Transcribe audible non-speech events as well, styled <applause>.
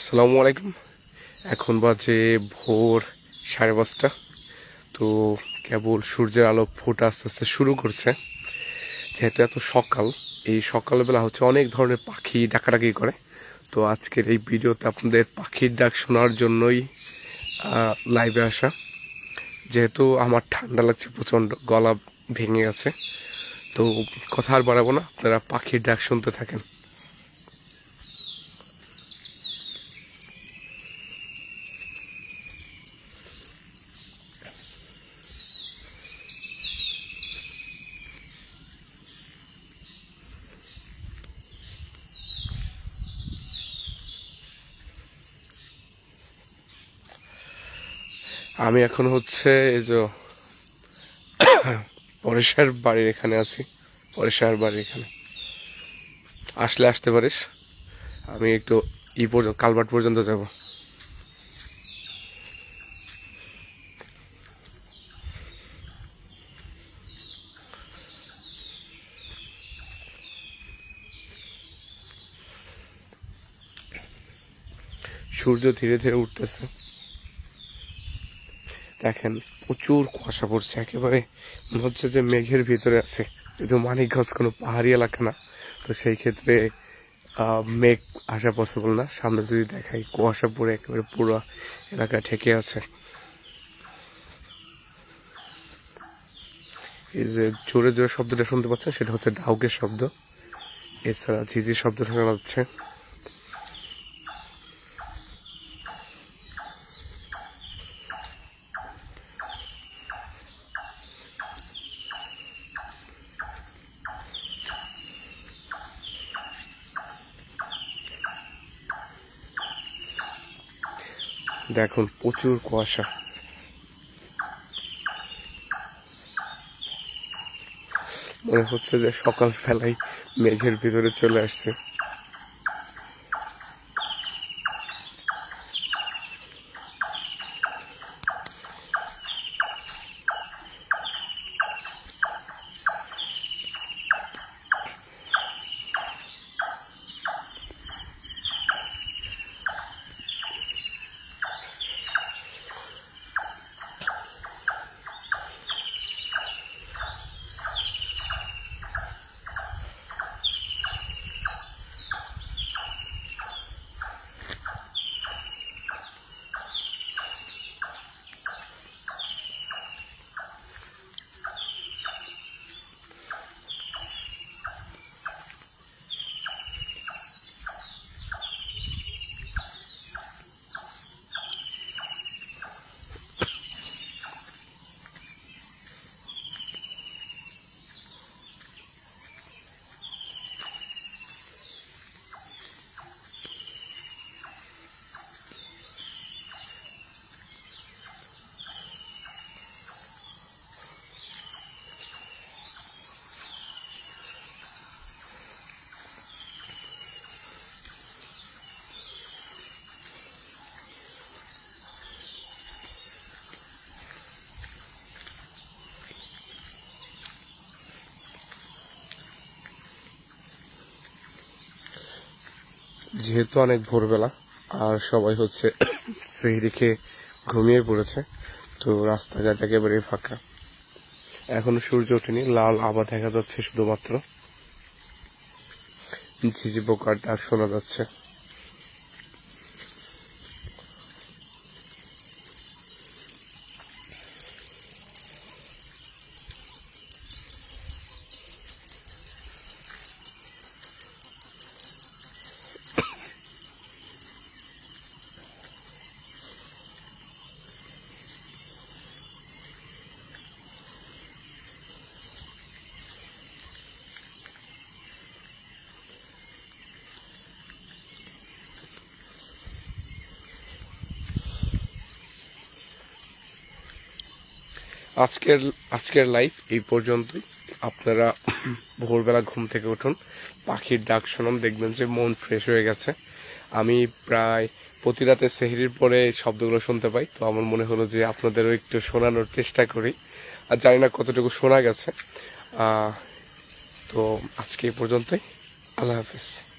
আসসালামু আলাইকুম। এখন বাজে ভোর সাড়ে পাঁচটা। তো কেবল সূর্যের আলো ফোটা আস্তে আস্তে শুরু করছে। যেহেতু এত সকাল, এই সকালবেলা হচ্ছে অনেক ধরনের পাখি ডাকাডাকি করে। তো আজকের এই ভিডিওতে আপনাদের পাখির ডাক শোনার জন্যই লাইভে আসা। যেহেতু আমার ঠান্ডা লাগছে, প্রচণ্ড গলা ভেঙে গেছে। তো কথা আর বাড়াবো না, আপনারা পাখির ডাক শুনতে থাকেন। আমি এখন হচ্ছে এই যে পরেশার বাড়ির এখানে আছি। পরেশার বাড়ির এখানে। আসলে আসতে পারিস। আমি একটু ই পর্যন্ত কালবাট পর্যন্ত যাব। সূর্য ধীরে ধীরে উঠতেছে। দেখেন, প্রচুর কুয়াশা পড়ছে, একেবারে মনে হচ্ছে যে মেঘের ভিতরে আছে। যদিও মানিকগঞ্জ কোনো পাহাড়ি এলাকা না, তো সেই ক্ষেত্রে মেঘ আসা পসিবল না। সামনে যদি দেখাই, কুয়াশা পড়ে একেবারে পুরো এলাকা ঠেকে আছে। এই যে জোরে জোরে শব্দটা শুনতে পাচ্ছেন, সেটা হচ্ছে ডাউকের শব্দ। এছাড়া ঝিঝির শব্দ শোনা যাচ্ছে। দেখুন প্রচুর কুয়াশা। মনে হচ্ছে যে সকাল ফেলাই মেঘের ভিতরে চলে আসছে। যেহেতু অনেক ভোরবেলা, আর সবাই হচ্ছে <coughs> সেই রেখে ঘুমিয়ে পড়েছে, তো রাস্তাঘাট একেবারে ফাঁকা। এখনও সূর্য ওঠেনি, লাল আবার দেখা যাচ্ছে শুধুমাত্র। ঝিঝি পোকার ডাক শোনা যাচ্ছে। আজকের আজকের লাইফ এই পর্যন্তই। আপনারা ভোরবেলা ঘুম থেকে উঠুন, পাখির ডাক শুনুন, দেখবেন যে মন ফ্রেশ হয়ে গেছে। আমি প্রায় প্রতি রাতে সেহরির পরে শব্দগুলো শুনতে পাই, তো আমার মনে হলো যে আপনাদেরও একটু শোনানোর চেষ্টা করি। আর জানি না কতটুকু শোনা গেছে। তো আজকে এই পর্যন্তই। আল্লাহ হাফিজ।